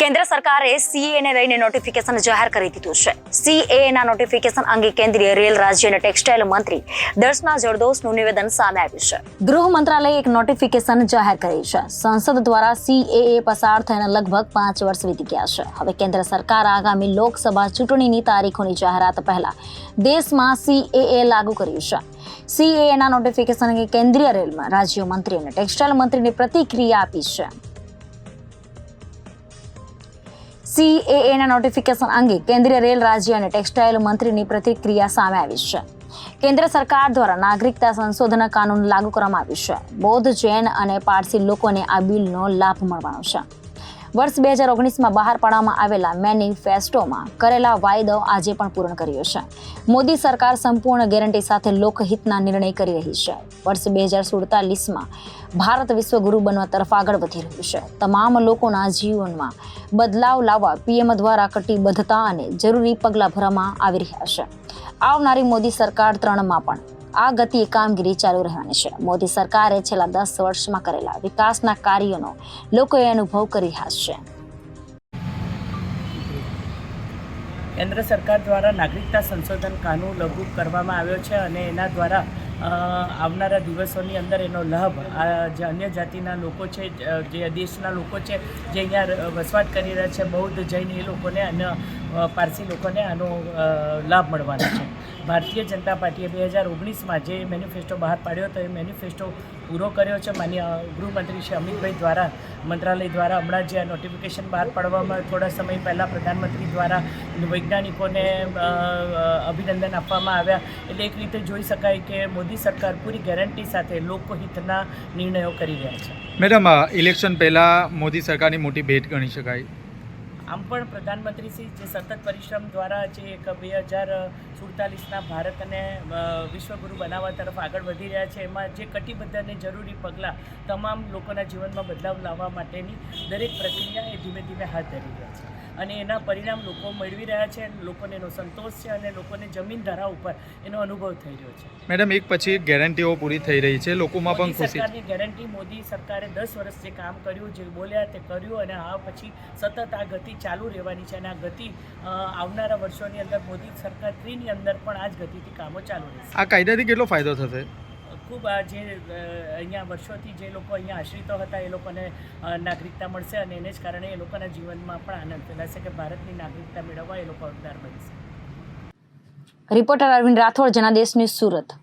કેન્દ્ર સરકારે સીએ ને લઈને નોટિફિકેશન જાહેર કરી દીધું છે. સીએ ના નોટિફિકેશન અંગે કેન્દ્રીય રેલ, રાજ્ય અને ટેક્સટાઇલ મંત્રી દર્શના જરદોશનું નિવેદન સામે આવ્યું છે. ગૃહ મંત્રાલયે એક નોટિફિકેશન જાહેર કરી છે. સંસદ દ્વારા સીએએ પસાર થઈને લગભગ પાંચ વર્ષ વીતી ગયા છે. હવે કેન્દ્ર સરકાર આગામી લોકસભા ચૂંટણીની તારીખોની જાહેરાત પહેલા દેશમાં સીએએ લાગુ કર્યું છે. સીએના નોટિફિકેશન અંગે કેન્દ્રીય રેલમાં રાજ્ય મંત્રી અને ટેક્સટાઇલ મંત્રીની પ્રતિક્રિયા આપી છે. સીએએના નોટિફિકેશન અંગે કેન્દ્રીય રેલ રાજ્ય અને ટેક્સટાઇલ મંત્રીની પ્રતિક્રિયા સામે આવી છે. કેન્દ્ર સરકાર દ્વારા નાગરિકતા સંશોધન કાનૂન લાગુ કરવામાં આવ્યું છે. બૌદ્ધ જૈન અને પારસી લોકોને આ બિલનો લાભ મળવાનો છે. વર્ષ બે હજાર ઓગણીસમાં બહાર પાડવામાં આવેલા મેનિફેસ્ટોમાં કરેલા વાયદો આજે પણ પૂર્ણ કર્યો છે. મોદી સરકાર સંપૂર્ણ ગેરંટી સાથે લોકહિતના નિર્ણય કરી રહી છે. વર્ષ બે હજાર સુડતાલીસમાં ભારત વિશ્વગુરુ બનવા તરફ આગળ વધી રહ્યું છે. તમામ લોકોના જીવનમાં બદલાવ લાવવા પીએમ દ્વારા કટિબદ્ધતા અને જરૂરી પગલાં ભરવામાં આવી રહ્યા છે. આવનારી મોદી સરકાર ત્રણમાં પણ આ ગતિએ કામગીરી ચાલુ રહેવાની છે. મોદી સરકારે છેલ્લા દસ વર્ષમાં કરેલા વિકાસના કાર્યોનો લોકોએ અનુભવ કરી રહ્યા છે. કેન્દ્ર સરકાર દ્વારા નાગરિકતા સંશોધન કાનૂન લાગુ કરવામાં આવ્યો છે અને એના દ્વારા આવનારા દિવસોની અંદર એનો લાભ આ જે અન્ય જાતિના લોકો છે, જે દેશના લોકો છે, જે અહીંયા વસવાટ કરી રહ્યા છે, બૌદ્ધ જૈન એ લોકોને અને પારસી લોકોને આનો લાભ મળવાનો છે. ભારતીય જનતા પાર્ટીએ બે હજાર ઓગણીસમાં જે મેનિફેસ્ટો બહાર પાડ્યો હતો, એ મેનિફેસ્ટો પૂરો કર્યો છે. માન્ય ગૃહમંત્રી શ્રી અમિતભાઈ દ્વારા, મંત્રાલય દ્વારા હમણાં જે આ નોટિફિકેશન બહાર પાડવામાં થોડા સમય પહેલાં પ્રધાનમંત્રી દ્વારા વૈજ્ઞાનિકોને અભિનંદન આપવામાં આવ્યા. એટલે એક રીતે જોઈ શકાય કે મોદી સરકાર પૂરી ગેરંટી સાથે લોકહિતના નિર્ણયો કરી રહ્યા છે. મેડમ ઇલેક્શન પહેલાં મોદી સરકારની મોટી ભેટ ગણી શકાય. આમ પણ પ્રધાનમંત્રી શ્રી જે સતત પરિશ્રમ દ્વારા જે એક બે હજાર સુડતાલીસના ભારતને અને વિશ્વગુરુ બનાવવા તરફ આગળ વધી રહ્યા છે. એમાં જે કટિબદ્ધ અને જરૂરી પગલાં તમામ લોકોના જીવનમાં બદલાવ લાવવા માટેની દરેક પ્રક્રિયા એ ધીમે ધીમે હાથ ધરી રહ્યા છે. અને એના પરિણામ લોકો મેળવી રહ્યા છે અને લોકોને એનો સંતોષ છે અને લોકોને જમીન ધરા ઉપર એનો અનુભવ થઈ રહ્યો છે. મેડમ એક પછી એક ગેરંટીઓ પૂરી થઈ રહી છે. લોકોમાં પણ ખુશી. સરકારની ગેરંટી મોદી સરકારે દસ વર્ષ જે કામ કર્યું જે બોલ્યા તે કર્યું અને આ પછી સતત આ ગતિ ચાલુ રહેવાની છે અને આ ગતિ આવનારા વર્ષોની અંદર મોદી સરકાર થ્રીની અંદર પણ આ જ ગતિથી કામો ચાલુ રહેશે. આ કાયદાથી કેટલો ફાયદો થશે? ખૂબ આ જે અહીંયા વર્ષોથી જે લોકો અહીંયા આશ્રિતો હતા એ લોકોને નાગરિકતા મળશે અને એને જ કારણે એ લોકોના જીવનમાં પણ આનંદ ફેલાશે કે ભારતની નાગરિકતા મેળવવા એ લોકો હકદાર બનશે. Reporter Arvind Rathod Janadesh news Surat.